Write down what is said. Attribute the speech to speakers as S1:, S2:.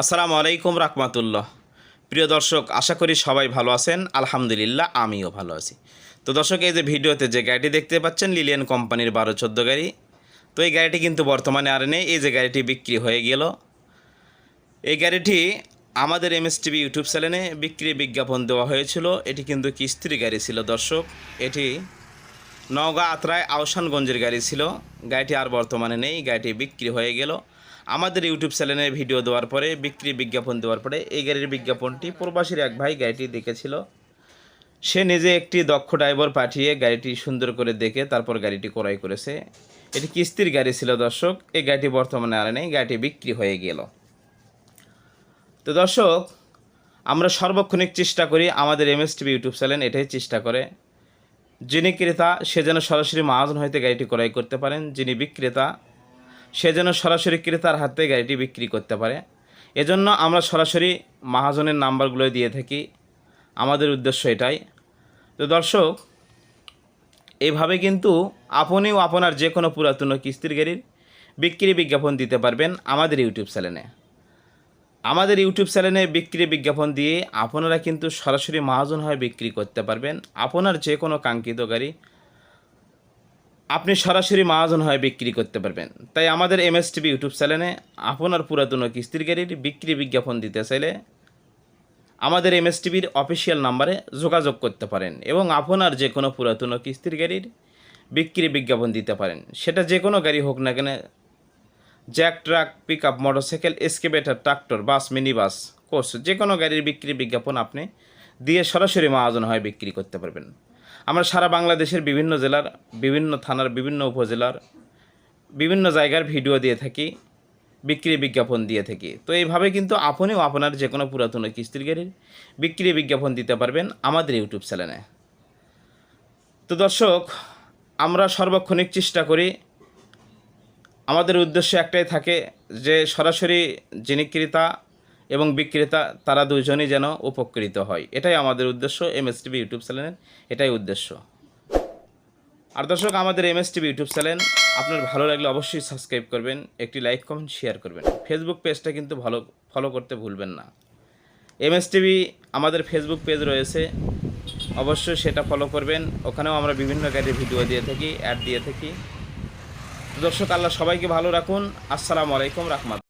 S1: আসসালামু আলাইকুম রাহমাতুল্লাহ। প্রিয় দর্শক, আশা করি সবাই ভালো আছেন। আলহামদুলিল্লাহ, আমিও ভালো আছি। তো দর্শক, এই যে ভিডিওতে যে গাড়িটি দেখতে পাচ্ছেন লিলিয়ান কোম্পানির বারো চোদ্দ গাড়ি। তো এই গাড়িটি কিন্তু বর্তমানে আর নেই, এই যে গাড়িটি বিক্রি হয়ে গেল। এই গাড়িটি আমাদের এমএস টিভি ইউটিউব চ্যানেলে বিক্রি বিজ্ঞাপন দেওয়া হয়েছিল। এটি কিন্তু কিস্তির গাড়ি ছিল দর্শক। এটি নওগাঁ আত্রায় আওসানগঞ্জের গাড়ি ছিল। গাড়িটি আর বর্তমানে নেই, গাড়িটি বিক্রি হয়ে গেল। আমাদের ইউটিউব চ্যানেলে ভিডিও দেওয়ার পরে, বিক্রি বিজ্ঞাপন দেওয়ার পরে এই গাড়ির বিজ্ঞাপনটি প্রবাসীর এক ভাই গাড়িটি দেখেছিল। সে নিজে একটি দক্ষ ড্রাইভার পাঠিয়ে গাড়িটি সুন্দর করে দেখে তারপর গাড়িটি ক্রয় করেছে। এটি কিস্তির গাড়ি ছিল দর্শক, এই গাড়িটি বর্তমানে আর নেই, গাড়িটি বিক্রি হয়ে গেল। তো দর্শক, আমরা সর্বক্ষণিক চেষ্টা করি আমাদের এমএস টিভি ইউটিউব চ্যানেল এটাই চেষ্টা করে। যিনি ক্রেতা, সে যেন সরাসরি মহাজন হইতে গাড়িটি ক্রয় করতে পারেন। যিনি বিক্রেতা সে যেন সরাসরি ক্রেতার হাতে গাড়িটি বিক্রি করতে পারে। এজন্য আমরা সরাসরি মহাজনের নাম্বারগুলো দিয়ে থাকি। আমাদের উদ্দেশ্য এটাই। তো দর্শক এইভাবে কিন্তু আপনিও আপনার যে কোনো পুরাতন কিস্তির গাড়ির বিক্রি বিজ্ঞাপন দিতে পারবেন আমাদের ইউটিউব চ্যানেলে। আমাদের ইউটিউব চ্যানেলে বিক্রি বিজ্ঞাপন দিয়ে আপনারা কিন্তু সরাসরি মহাজন হয়ে বিক্রি করতে পারবেন। আপনার যে কোনো কাঙ্ক্ষিত গাড়ি আপনি সরাসরি মহাজন হয়ে বিক্রি করতে পারবেন। তাই আমাদের এমএস টিভি ইউটিউব চ্যানেলে আপনার পুরাতন কিস্তির গাড়ির বিক্রি বিজ্ঞাপন দিতে চাইলে আমাদের এমএস টিভির অফিসিয়াল নাম্বারে যোগাযোগ করতে পারেন এবং আপনার যে কোনো পুরাতন কিস্তির গাড়ির বিক্রি বিজ্ঞাপন দিতে পারেন। সেটা যে কোনো গাড়ি হোক না কেন, jack truck pick up motorcycle excavator tractor, bus mini bus course যে কোনো গাড়ির বিক্রি বিজ্ঞাপন আপনি দিয়ে সরাসরি মহাজন হয়ে বিক্রি করতে পারবেন। আমরা সারা বাংলাদেশের বিভিন্ন জেলার, বিভিন্ন থানার, বিভিন্ন উপজেলার, বিভিন্ন জায়গার ভিডিও দিয়ে থাকি, বিক্রি বিজ্ঞাপন দিয়ে থাকি। তো এইভাবে কিন্তু আপনিও আপনার যে কোনো পুরাতন কিস্তির গাড়ির বিক্রি বিজ্ঞাপন দিতে পারবেন আমাদের ইউটিউব চ্যানেলে। তো দর্শক, আমরা সর্বক্ষণিক চেষ্টা করি। আমাদের উদ্দেশ্য একটাই থাকে যে সরাসরি যিনি ক্রেতা এবং বিক্রেতা তারা দুজনই যেন উপকৃত হয়। এটাই আমাদের উদ্দেশ্য এম এস টিভি ইউটিউব চ্যানেলের এটাই উদ্দেশ্য। আর দর্শক, আমাদের M S TV YouTube channel আপনার ভালো লাগলে অবশ্যই সাবস্ক্রাইব করবেন, একটি লাইক, কমেন্ট, শেয়ার করবেন। ফেসবুক পেজটা কিন্তু ভালো ফলো করতে ভুলবেন না। এম এস টিভি আমাদের ফেসবুক পেজ রয়েছে। অবশ্যই সেটা ফলো করবেন। ওখানেও আমরা বিভিন্ন গাড়ির ভিডিও দিয়ে থাকি অ্যাড দিয়ে থাকি। দর্শক, আল্লাহ সবাইকে ভালো রাখুন। আসসালামু আলাইকুম রাহমাত